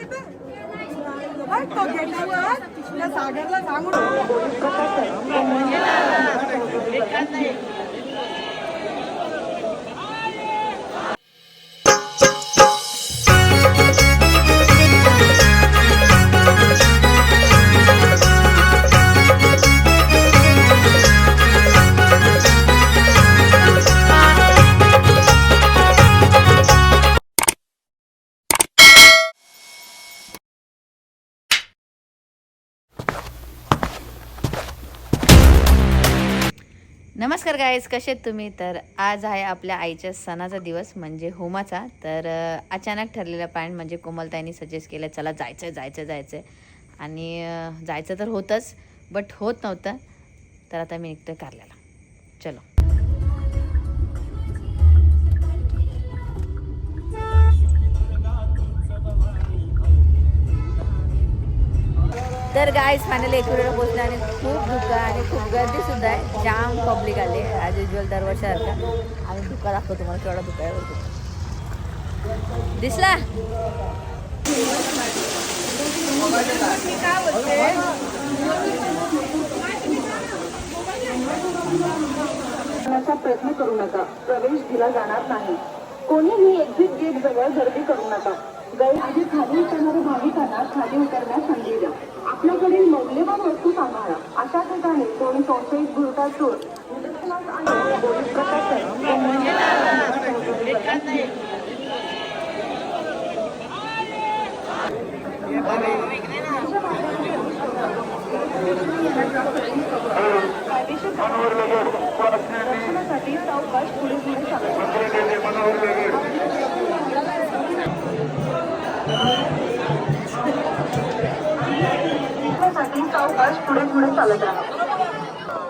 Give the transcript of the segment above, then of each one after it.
तो गेटावर त्या सागरला सांगून नमस्कार गाईज कसे आहेत तुम्ही? तर आज आहे आपल्या आईच्या सणाचा दिवस म्हणजे होमाचा. तर अचानक ठरलेला पॅन्ट म्हणजे कोमलताईंनी सजेस्ट केलं चला जायचं जायचं जायचं आणि जायचं तर होतंच बट होत नव्हतं. तर आता मी निघतोय कारल्याला चलो. तर गाईज फायनली एकविरा पोचले आणि खूप धुकं आणि खूप गर्दी सुद्धा आहे. जाम पब्लिक आले ॲज युजल दरवर्षासारखा. आणि धुका दाखवतो तुम्हाला केवढा धुका आहे दिसला? प्रयत्न करू नका. प्रवेश दिला जाणार नाही. कोणीही एक्झिट गेट जवळ गर्दी करू नका. आधी खाली उतरणाऱ्या भाविकांना खाली उतरण्यास संधी द्या. आपल्याकडील मौल्यवान वस्तू सांभाळा. अशा ठिकाणी कोणी संशयित भुरटा चोर निदर्शनास पोलीस प्रशासन पुढे पुढे चालत राहा.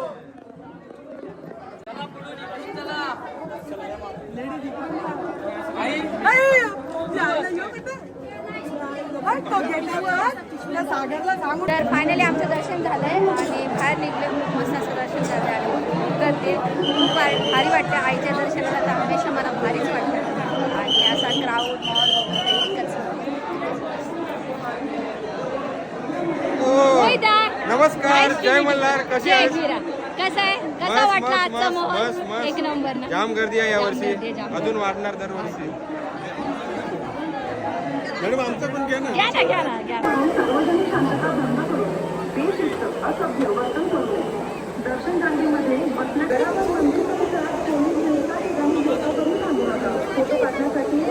तर फायनली आमचं दर्शन झालंय आणि बाहेर निघले खूप मस्त असं दर्शन झालं आणि खूप गर्दी खूप भारी वाटतं आईच्या दर्शनाला तर हमेशा मला भारीच वाटतं. आणि असा क्राऊड मॉल नमस्कार जय मल्हार कसे आहेत कसा आहे? कसा मस्त, वाटला मस्त, आजचा मस्त, मोहन मस्त, मस्त. एक नंबर ना? जाम गर्दी आहे यावर्षी. गर्दी आहे, जाम अजून वाढणार दरवर्षी. मॅडम आमचं पण घ्या ना. घ्या ना घ्या ना घ्या ना. सार्वजनिक शांतता भंग करून बेशिस्त असभ्य वर्तन करू नये दर्शन रांगेमध्ये बसण्याच्या मंदिर परिसरात पोलीस एका ठिकाणी जोता करून थांबू नका. फोटो काढण्यासाठी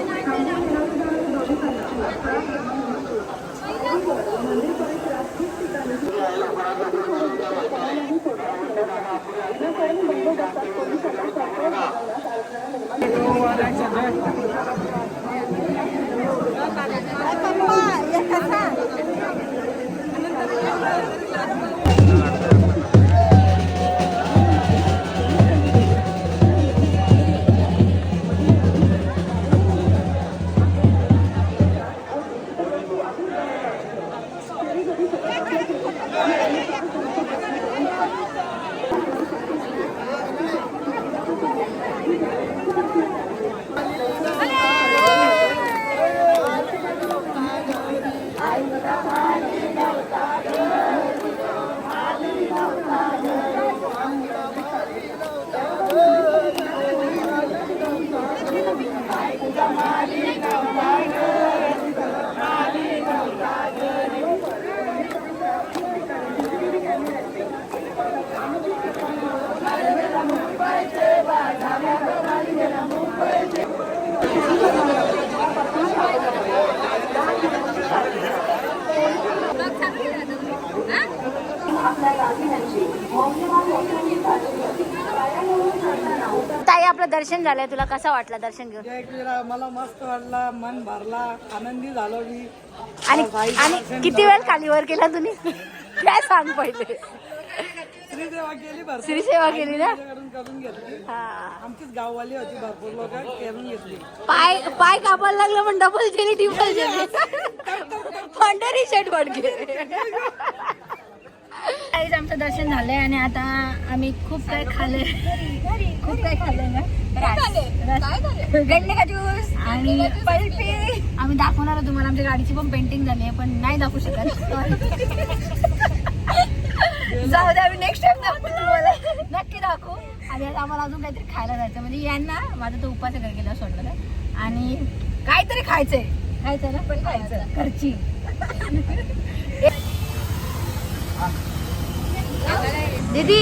ताई आपलं दर्शन झालंय. तुला कसा वाटला दर्शन घेऊन? मला मस्त वाटला मन भरला आनंदी झालो मी. आणि आणि किती वेळ खालीवर केला तुम्ही? काय सांग पहिले? श्रीसेवा केली भरपूर. श्रीसेवा केली ना? करून करून घेतली. हा. आमचीच गाववाली होती भरपूर लोक करून घेतली. पाय पाय कापायला लागलं पण डबल केली टिबल केली पंढरी शेट फडके काहीच आमचं दर्शन झालंय आणि आता आम्ही खूप काय खाल्लंय. खूप काय खाल्लंय ना? का ज्यूस आणि आम्ही दाखवणार तुम्हाला आमच्या गाडीची पण पेंटिंग झाली आहे पण नाही दाखवू शकत. जाऊ दे आम्ही नेक्स्ट टाइम दाखवू तुम्हाला. नक्की दाखवू. आणि आज आम्हाला अजून काहीतरी खायला जायचं म्हणजे यांना माझं तो उपास घर गेला सोडलं तर आणि काहीतरी खायचंय. खायचं ना? पण खायचं घरची. दीदी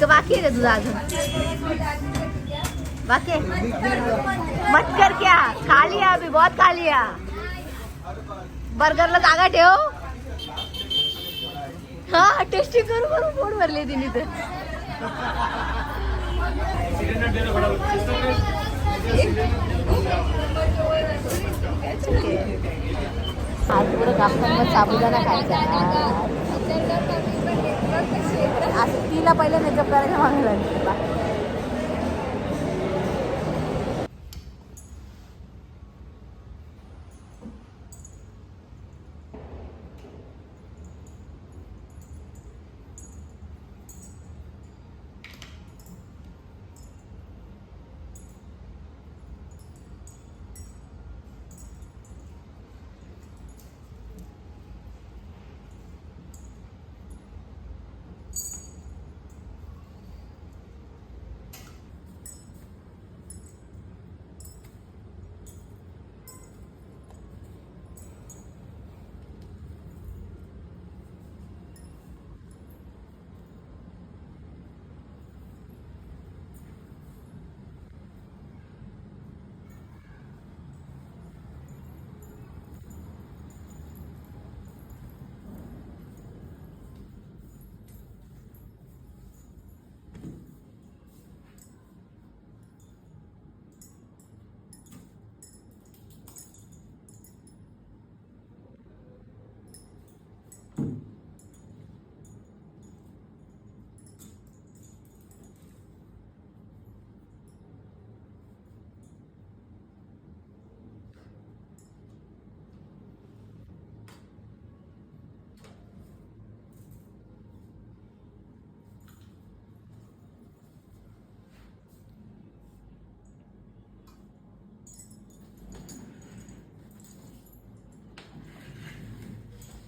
का बाकी आहे का तुझा अजून बाकी मत कर क्या? खा लिया अभी बहुत खा लिया बर्गरला जागा ठेव। हा टेस्टिंग करू करू पोट भरले तिने तर आज पुरं कापताना साबुदाणा खायचा तिला पहिले मेकअप करायला मागे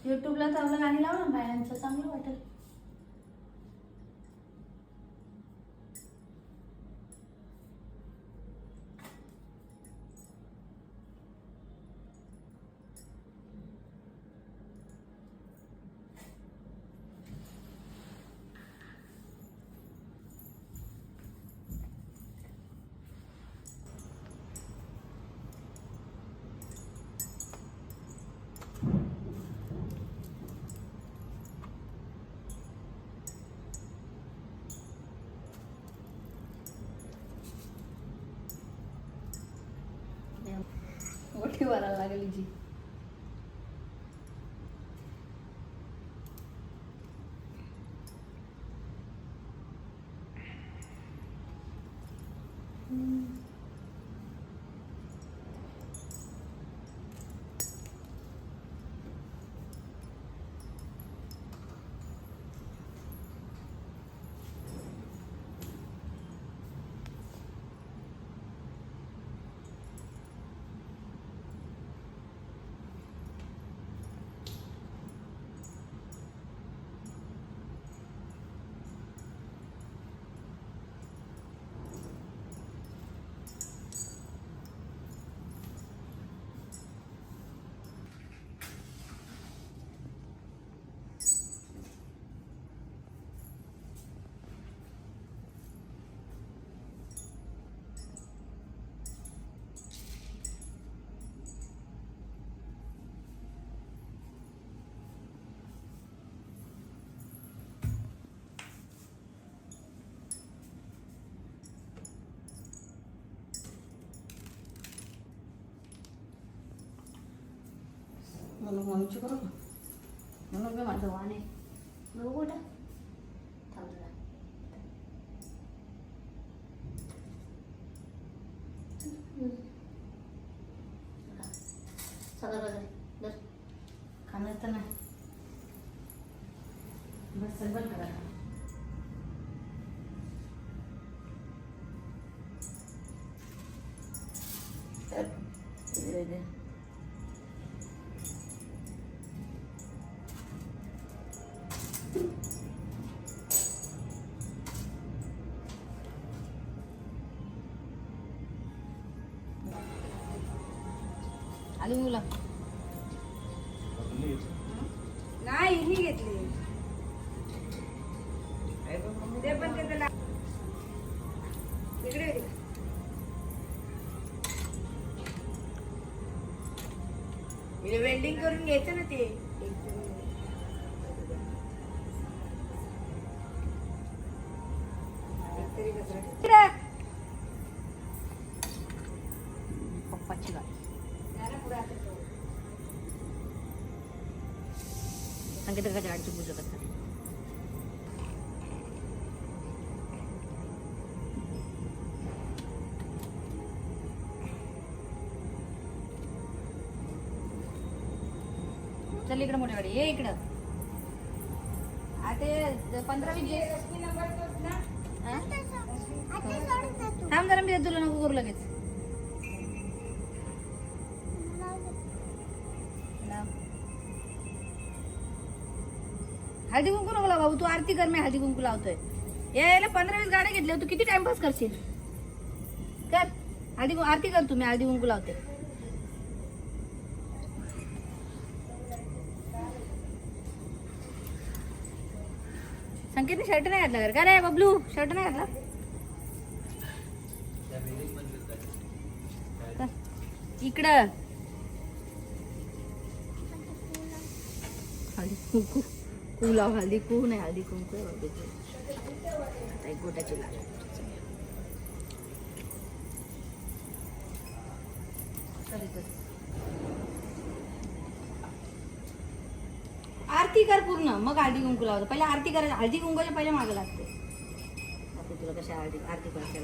युट्यूबला चांगलं गाणी लाव ना बायांचं चांगलं वाटेल. मोठी वरायला लागली म्हणून मम्मीची करू का म्हणून मी माझं वाण आहे बघू कुठं थांब जरा. सगळं बघा दर खाणार तर नाही बस सगळं करा होतं आली मुला. नाही ही घेतली. ते पण ते त्याला इकडे ये. हे वेल्डिंग करून घ्यायचं ना ते. संकेतकाच्या गाडीची पूजा करतात. चल इकडं मोठी गाडी ये इकडं. पंधरा वीस? थांब जरा मी तुला नको करू लगेच. हळदी कुंकू नको लाव भाऊ. तू आरती कर मी हळदी कुंकू लावतोय. यायला पंधरा वीस गाड्या घेतल्या तू किती टाइमपास करशील? कर. हळदी आरती कर तुम्ही हळदी कुंकू लावते. संकेतने शर्ट नाही घातला का रे? बबलू? शर्ट नाही घातला? इकडं. हळदी कुंकू. कू लाव हळदी कू नाही हळदी कुंकू आहे हळदी. आता एक आरती कर पूर्ण. मग हळदी कुंकू लावतो. पहिले आरती करायला हळदी कुंकूच्या पहिले मागे लागते. आता तुला कशा आरती आरती करायची